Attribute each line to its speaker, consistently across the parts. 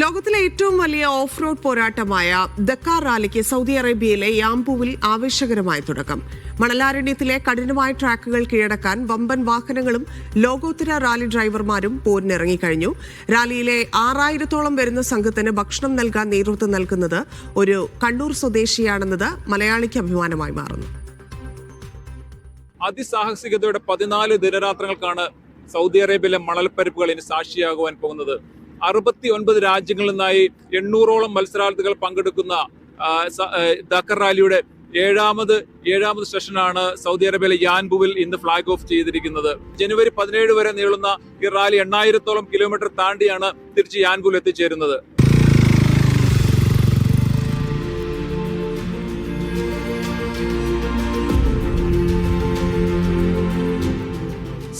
Speaker 1: ലോകത്തിലെ ഏറ്റവും വലിയ ഓഫ് റോഡ് പോരാട്ടമായ ദക്കാർ റാലിക്ക് സൗദി അറേബ്യയിലെ യാംപുവിൽ ആവേശകരമായ തുടക്കം. മണലാരണ്യത്തിലെ കഠിനമായ ട്രാക്കുകൾ കീഴടക്കാൻ വമ്പൻ വാഹനങ്ങളും ലോകോത്തര റാലി ഡ്രൈവർമാരും പോരിനിറങ്ങിക്കഴിഞ്ഞു. റാലിയിലെ ആറായിരത്തോളം വരുന്ന സംഘത്തിന് ഭക്ഷണം നൽകാൻ നേതൃത്വം നൽകുന്നത് ഒരു കണ്ണൂർ സ്വദേശിയാണെന്നത് മലയാളിക്ക് അഭിമാനമായി മാറുന്നു.
Speaker 2: അതിസാഹസികതയുടെ പതിനാല് ദിനരാത്രങ്ങൾക്കാണ് സൗദി അറേബ്യയിലെ മണൽപ്പരപ്പുകൾ ഇനി സാക്ഷിയാകുവാൻ പോകുന്നത്. അറുപത്തി ഒൻപത് രാജ്യങ്ങളിൽ നിന്നായി എണ്ണൂറോളം മത്സരാർത്ഥികൾ പങ്കെടുക്കുന്ന ദക്കർ റാലിയുടെ ഏഴാമത് ഏഴാമത് സെഷനാണ് സൗദി അറേബ്യയിലെ യാൻബുവിൽ ഇന്ന് ഫ്ളാഗ് ഓഫ് ചെയ്തിരിക്കുന്നത്. ജനുവരി പതിനേഴ് വരെ നീളുന്ന ഈ റാലി എണ്ണായിരത്തോളം കിലോമീറ്റർ താണ്ടിയാണ് തിരിച്ച് യാൻബുവിൽ എത്തിച്ചേരുന്നത്.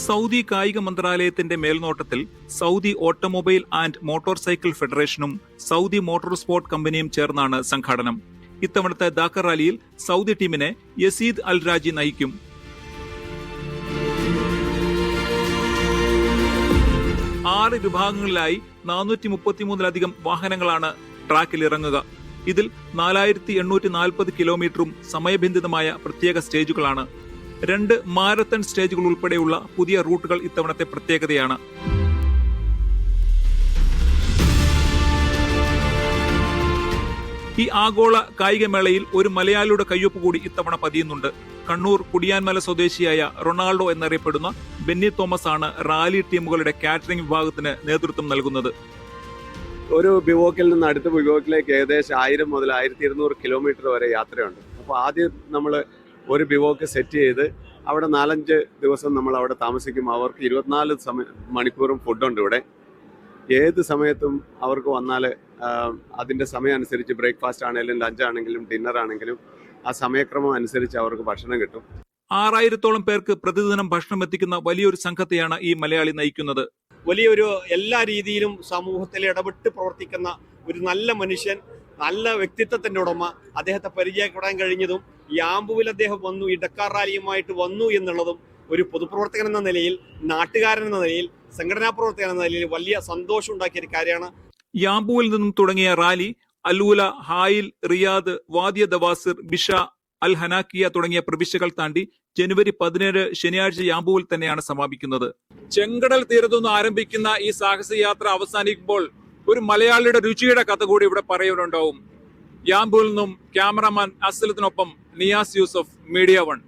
Speaker 2: സൗദി കായിക മന്ത്രാലയത്തിന്റെ മേൽനോട്ടത്തിൽ Saudi automobile and motorcycle ഫെഡറേഷനും സൗദി മോട്ടോർ സ്പോർട്ട് കമ്പനിയും ചേർന്നാണ് സംഘാടനം. ഇത്തവണത്തെ ദാക്കർ റാലിയിൽ സൗദി ടീമിനെ യസീദ് അൽ രാജി നയിക്കും. ആറ് വിഭാഗങ്ങളിലായി നാനൂറ്റി മുപ്പത്തിമൂന്നിലധികം വാഹനങ്ങളാണ് ട്രാക്കിൽ ഇറങ്ങുക ഇതിൽ നാലായിരത്തി എണ്ണൂറ്റി നാൽപ്പത് കിലോമീറ്ററും സമയബന്ധിതമായ പ്രത്യേക സ്റ്റേജുകളാണ് രണ്ട് മാരത്തൺ സ്റ്റേജുകൾ ഉൾപ്പെടെയുള്ള പുതിയ റൂട്ടുകൾ ഇത്തവണത്തെ പ്രത്യേകതയാണ്. ഈ ആഗോള കായികമേളയിൽ ഒരു മലയാളിയുടെ കയ്യൊപ്പ് കൂടി ഇത്തവണ പതിയുന്നുണ്ട്. കണ്ണൂർ കുടിയാൻമല സ്വദേശിയായ റൊണാൾഡോ എന്നറിയപ്പെടുന്ന ബെന്നി തോമസ് ആണ് റാലി ടീമുകളുടെ കാറ്ററിംഗ് വിഭാഗത്തിന് നേതൃത്വം നൽകുന്നത്.
Speaker 3: ഒരു ബിവോക്കിൽ നിന്ന് അടുത്ത ബിവോക്കിലേക്ക് ഏകദേശം ആയിരം മുതൽ ആയിരത്തി ഇരുന്നൂറ് കിലോമീറ്റർ വരെ യാത്രയുണ്ട്. അപ്പോൾ ആദ്യം നമ്മൾ ഒരു ബിവോക്ക് സെറ്റ് ചെയ്ത് അവിടെ നാലഞ്ച് ദിവസം നമ്മൾ അവിടെ താമസിക്കും. അവർക്ക് ഇരുപത്തിനാല് സമയ മണിക്കൂറും ഫുഡുണ്ട് ഇവിടെ. ഏത് സമയത്തും അവർക്ക് വന്നാൽ അതിന്റെ സമയം അനുസരിച്ച് ബ്രേക്ക്ഫാസ്റ്റ് ആണെങ്കിലും ലഞ്ച് ആണെങ്കിലും ഡിന്നർ ആണെങ്കിലും ആ സമയക്രമം അനുസരിച്ച് അവർക്ക് ഭക്ഷണം കിട്ടും.
Speaker 2: ആറായിരത്തോളം പേർക്ക് പ്രതിദിനം ഭക്ഷണം എത്തിക്കുന്ന വലിയൊരു സംഘത്തെയാണ് ഈ മലയാളി നയിക്കുന്നത്.
Speaker 4: വലിയൊരു എല്ലാ രീതിയിലും സമൂഹത്തിൽ ഇടപെട്ട് പ്രവർത്തിക്കുന്ന ഒരു നല്ല മനുഷ്യൻ നല്ല വ്യക്തിത്വത്തിന്റെ ഉടമ. അദ്ദേഹത്തെ പരിചയപ്പെടാൻ കഴിഞ്ഞതും ഈ ആമ്പുവിൽ അദ്ദേഹം വന്നു ഈ ഡക്കാർ റാലിയുമായിട്ട് വന്നു എന്നുള്ളതും ഒരു പൊതുപ്രവർത്തകൻ എന്ന നിലയിൽ നാട്ടുകാരൻ എന്ന നിലയിൽ സംഘടനാ പ്രവർത്തകൻ എന്ന നിലയിൽ വലിയ സന്തോഷം ഉണ്ടാക്കിയ ഒരു കാര്യമാണ്.
Speaker 2: യാമ്പുവിൽ നിന്നും തുടങ്ങിയ റാലി അലൂല ഹായിൽ റിയാദ് വാദിയ ദവാസിർ ബിഷ അൽ ഹനാക്കിയ തുടങ്ങിയ പ്രവിശ്യകൾ താണ്ടി ജനുവരി പതിനേഴ് ശനിയാഴ്ച യാമ്പുവിൽ തന്നെയാണ് സമാപിക്കുന്നത്. ചെങ്കടൽ തീരത്തുനിന്ന് ആരംഭിക്കുന്ന ഈ സാഹസയാത്ര അവസാനിക്കുമ്പോൾ ഒരു മലയാളിയുടെ രുചിയുടെ കഥ കൂടി ഇവിടെ പറയുന്നുണ്ടാവും യാമ്പുവിൽ നിന്നും cameraman അസലത്തിനൊപ്പം Niyas Yusuf media one